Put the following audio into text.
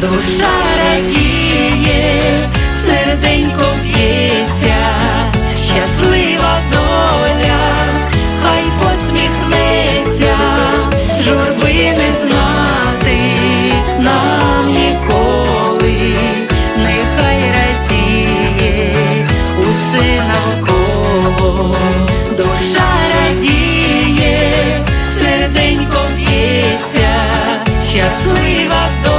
душа радіє, серденько б'ється, щаслива доля, хай посміхнеться, журби не знати нам ніколи, нехай радіє усе навколо, душа радіє, серденько б'ється, щаслива доля.